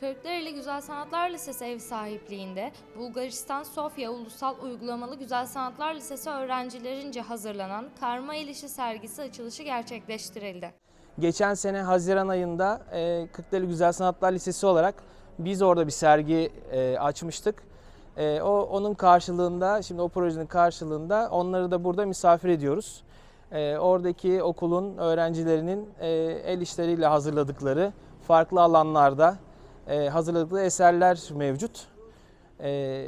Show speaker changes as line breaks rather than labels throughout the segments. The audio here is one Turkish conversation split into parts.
Kırklareli Güzel Sanatlar Lisesi ev sahipliğinde Bulgaristan Sofya Ulusal Uygulamalı Güzel Sanatlar Lisesi öğrencilerince hazırlanan Karma El sergisi açılışı gerçekleştirildi.
Geçen sene Haziran ayında e, Kırklareli Güzel Sanatlar Lisesi olarak biz orada bir sergi e, açmıştık. E, o onun karşılığında, şimdi o projenin karşılığında onları da burada misafir ediyoruz. E, oradaki okulun öğrencilerinin e, el işleriyle hazırladıkları farklı alanlarda e, hazırladıkları eserler mevcut. E,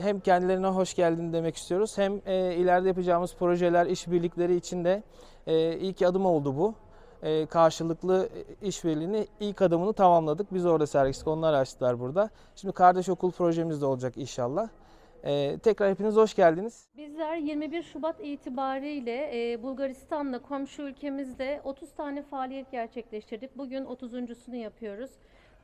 hem kendilerine hoş geldin demek istiyoruz hem e, ileride yapacağımız projeler, işbirlikleri için de e, ilk adım oldu bu e, karşılıklı işbirliğini ilk adımını tamamladık. Biz orada sergistik, onlar açtılar burada. Şimdi kardeş okul projemiz de olacak inşallah. E, tekrar hepiniz hoş geldiniz.
Bizler 21 Şubat itibariyle e, Bulgaristan'la komşu ülkemizde 30 tane faaliyet gerçekleştirdik. Bugün 30.sunu yapıyoruz.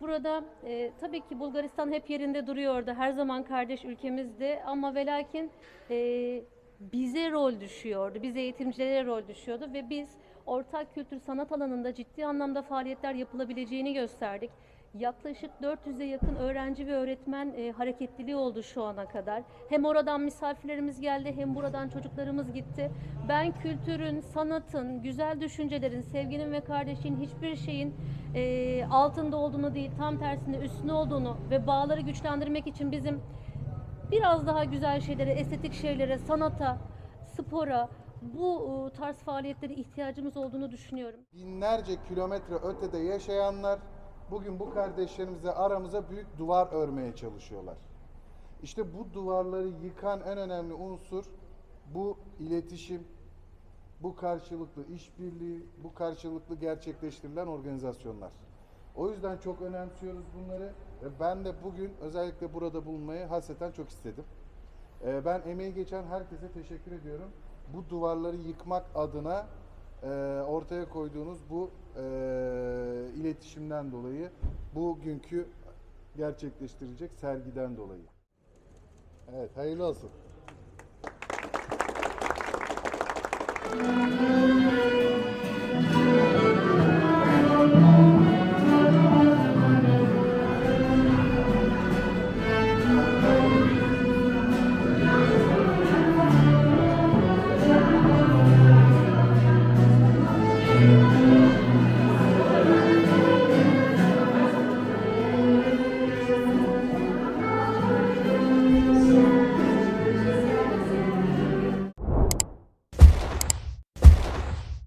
Burada e, tabii ki Bulgaristan hep yerinde duruyordu. Her zaman kardeş ülkemizdi ama ve lakin e, bize rol düşüyordu. Biz eğitimcilere rol düşüyordu ve biz ortak kültür sanat alanında ciddi anlamda faaliyetler yapılabileceğini gösterdik. Yaklaşık 400'e yakın öğrenci ve öğretmen e, hareketliliği oldu şu ana kadar. Hem oradan misafirlerimiz geldi hem buradan çocuklarımız gitti. Ben kültürün, sanatın, güzel düşüncelerin, sevginin ve kardeşliğin hiçbir şeyin e, altında olduğunu değil, tam tersine üstüne olduğunu ve bağları güçlendirmek için bizim biraz daha güzel şeylere, estetik şeylere, sanata, spora, bu e, tarz faaliyetlere ihtiyacımız olduğunu düşünüyorum.
Binlerce kilometre ötede yaşayanlar bugün bu kardeşlerimize aramıza büyük duvar örmeye çalışıyorlar. İşte bu duvarları yıkan en önemli unsur bu iletişim, bu karşılıklı işbirliği, bu karşılıklı gerçekleştirilen organizasyonlar. O yüzden çok önemsiyoruz bunları ve ben de bugün özellikle burada bulunmayı hasreten çok istedim. Ee, Ben emeği geçen herkese teşekkür ediyorum. Bu duvarları yıkmak adına e, ortaya koyduğunuz bu e, iletişimden dolayı, bugünkü gerçekleştirecek sergiden dolayı. Evet, hayırlı olsun.